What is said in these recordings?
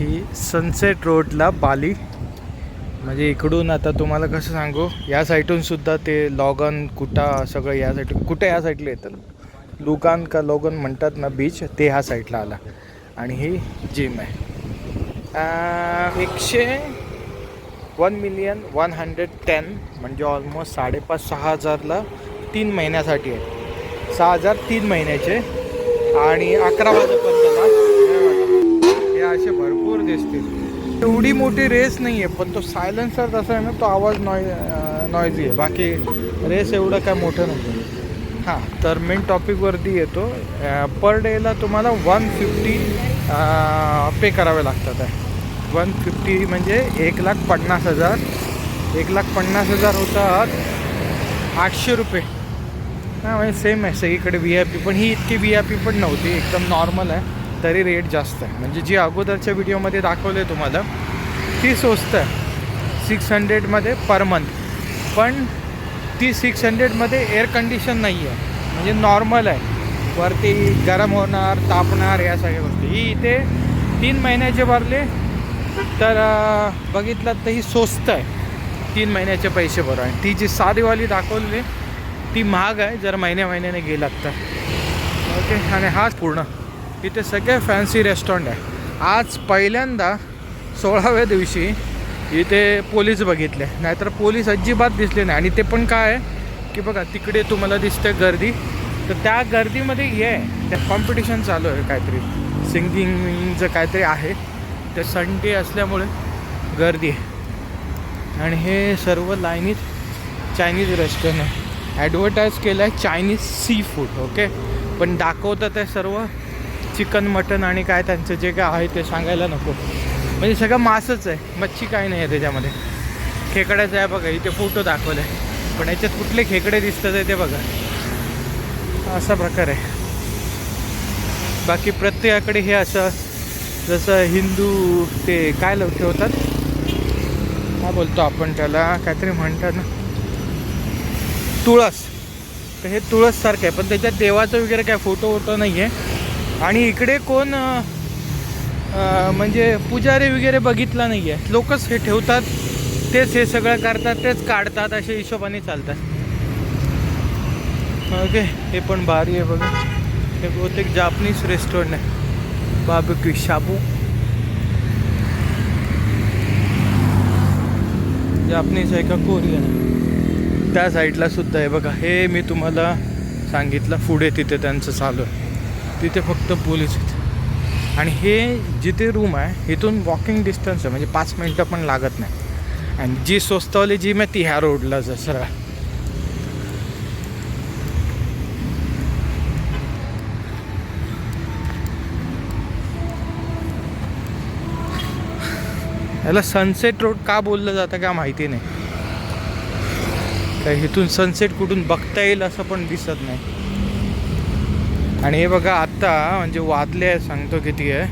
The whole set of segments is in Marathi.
ही सनसेट रोडला बाली. म्हणजे इकडून आता तुम्हाला कसं सांगू या साईडून सुद्धा ते लॉगन कुटा सगळं या साईडून कुठे या साईडला येतं? लुकान का लॉगन म्हणतात ना बीच ते ह्या साईडला आला. आणि ही जिम आहे. एकशे one million one hundred ten म्हणजे ऑलमोस्ट साडेपाच सहा हजारला तीन महिन्यासाठी आहे. सहा हजार तीन महिन्याचे. आणि अकरा वाजेपर्यंत हे असे भरपूर दिसतील. एवढी मोठी रेस नाही आहे पण तो सायलेन्सर तसा आहे ना तो आवाज नॉय नॉईजी आहे. बाकी रेस एवढं काय मोठं नाही हां तर मेन टॉपिकवरती येतो. पर डेला तुम्हाला वन फिफ्टी पे करावे लागतात आहे. वन फिफ्टी म्हणजे एक लाख पन्नास हजार. एक लाख पन्नास हजार होतात आठशे रुपये. हां म्हणजे सेम आहे. सगळीकडे व्ही आय पी पण ही इतकी व्ही आय पी पण नव्हती. एकदम नॉर्मल आहे. तरी रेट जास्त आहे. म्हणजे जी अगोदरच्या व्हिडिओमध्ये दाखवले तुम्हाला ती स्वस्त आहे. सिक्स हंड्रेडमध्ये पर मंथ पण ती सिक्स हंड्रेडमध्ये एअर कंडिशन नाही आहे म्हणजे नॉर्मल आहे. वरती गरम होणार तापणार या सगळ्या गोष्टी. ही इथे तीन महिन्याचे भरले तर बघितलं तर ही स्वस्त आहे. तीन महिन्याचे पैसे भरू. आणि ती जी साधीवाली दाखवली ती महाग आहे जर महिन्या महिन्याने गेलात तर. ओके आणि हाच पूर्ण. इथे सगळे फॅन्सी रेस्टॉरंट आहे. आज पहिल्यांदा सोळाव्या दिवशी इथे पोलीस बघितले. नाहीतर पोलीस अजिबात दिसले नाही. आणि ते पण काय आहे? की बघा तिकडे तुम्हाला दिसते गर्दी. तर त्या गर्दीमध्ये ये त्या कॉम्पिटिशन चालू आहे काहीतरी. सिंगिंगचं काहीतरी आहे. ते संडे असल्यामुळे गर्दी आहे. आणि हे सर्व लाईनीत चायनीज रेस्टॉरंट आहे. ॲडव्हर्टाईज केलं आहे चायनीज सी फूड ओके पण दाखवतं ते सर्व चिकन मटन आणि काय त्यांचं जे काय आहे ते सांगायला नको. म्हणजे सगळं मासच आहे. मच्छी काय नाही आहे त्याच्यामध्ये. खेकड्याचं आहे बघा इथे फोटो दाखवले पण याच्यात कुठले खेकडे दिसतात आहे ते बघा. असा प्रकार आहे. बाकी प्रत्येकाकडे हे असं जसं हिंदू ते काय लव ठेवतात हा बोलतो आपण त्याला? काहीतरी म्हणतात ना. तुळस. तर हे तुळससारखं आहे. पण त्याच्यात देवाचं वगैरे काय फोटो वोटो नाही आहे आणि इकडे कोण म्हणजे पुजारी वगैरे बघितला नाही आहे लोकच हे ठेवतात तेच हे सगळं करतात तेच काढतात अशा हिशोबाने चालतात. ओके हे पण भारी आहे बघा. हे बहुतेक जापनीज रेस्टॉरंट आहे. बाबक्यू शाबू. जापनीज आहे का कोरियन त्या साईडला सुद्धा आहे बघा. हे मी तुम्हाला सांगितलं पुढे तिथे त्यांचं चालू आहे. तिथे फक्त पोलीस आहेत. आणि हे जिथे रूम आहे इथून वॉकिंग डिस्टन्स आहे म्हणजे पाच मिनटं पण लागत नाही. आणि जी स्वस्तवाली जिम आहे ती ह्या रोडलाच आहे सरळ. याला सनसेट रोड का बोललं जातं का माहिती नाही. तर इथून सनसेट कुठून बघता येईल असं पण दिसत नाही. आणि हे बघा आत्ता म्हणजे वाजले सांगतो किती आहे.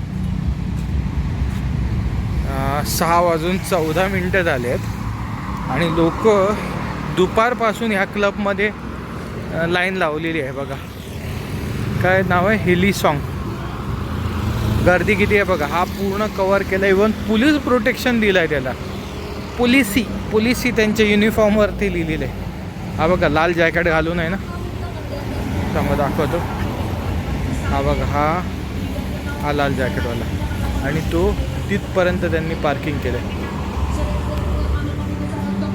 सहा वाजून चौदा मिनटं झाले आहेत आणि लोक दुपारपासून ह्या क्लबमध्ये लाईन लावलेली आहे बघा. काय नाव आहे? Hillsong. गर्दी किती आहे बघा. हा पूर्ण कवर केला. इवन पोलीस प्रोटेक्शन दिलं आहे त्याला. पोलिसी पोलिसी त्यांच्या युनिफॉर्मवरती लिहिलेलं आहे. हा बघा लाल जॅकेट घालून आहे ना? त्यामुळे दाखवतो. हा बघा हा हा लाल जॅकेटवाला. आणि तो तिथपर्यंत त्यांनी पार्किंग केलं आहे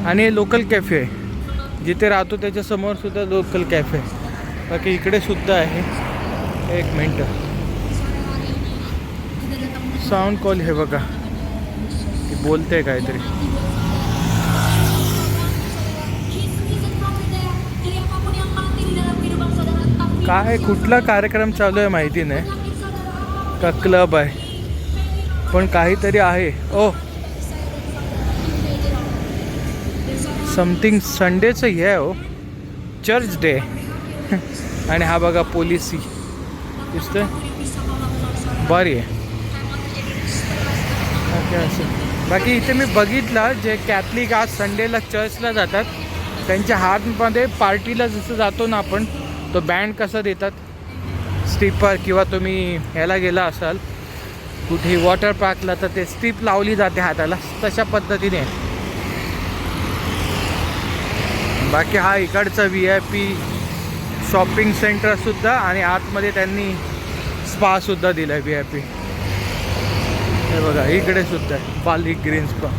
आणि हे लोकल कॅफे आहे. जिथे राहतो त्याच्यासमोरसुद्धा लोकल कॅफे आहे. बाकी इकडे सुद्धा आहे. एक मिनटं. साऊंड कॉल हे बघा. ती बोलते काहीतरी. काय कुठला कार्यक्रम चालू आहे माहिती नाही. का क्लब आहे. पण काहीतरी आहे. ओ. समथिंग संडेचं हे आहे हो चर्च डे आणि हा बघा पोलिसी दिसतंय? बरी आहे. असं. बाकी इथे मी बघितलं जे कॅथलिक आज संडेला चर्चला जातात. त्यांच्या हातमध्ये पार्टीला जसं जातो ना आपण तो बँड कसा देतात? स्टीपर किंवा तुम्ही ह्याला गेला असाल कुठेही वॉटर पार्कला तर ते स्टीप लावली जाते हाताला तशा पद्धतीने. बाकी हा इकडचा व्ही आय पी शॉपिंग सेंटरसुद्धा आणि आतमध्ये त्यांनी स्पासुद्धा दिला आहे व्ही आय पी हे बघा इकडे सुद्धा आहे बाली ग्रीन स्पा.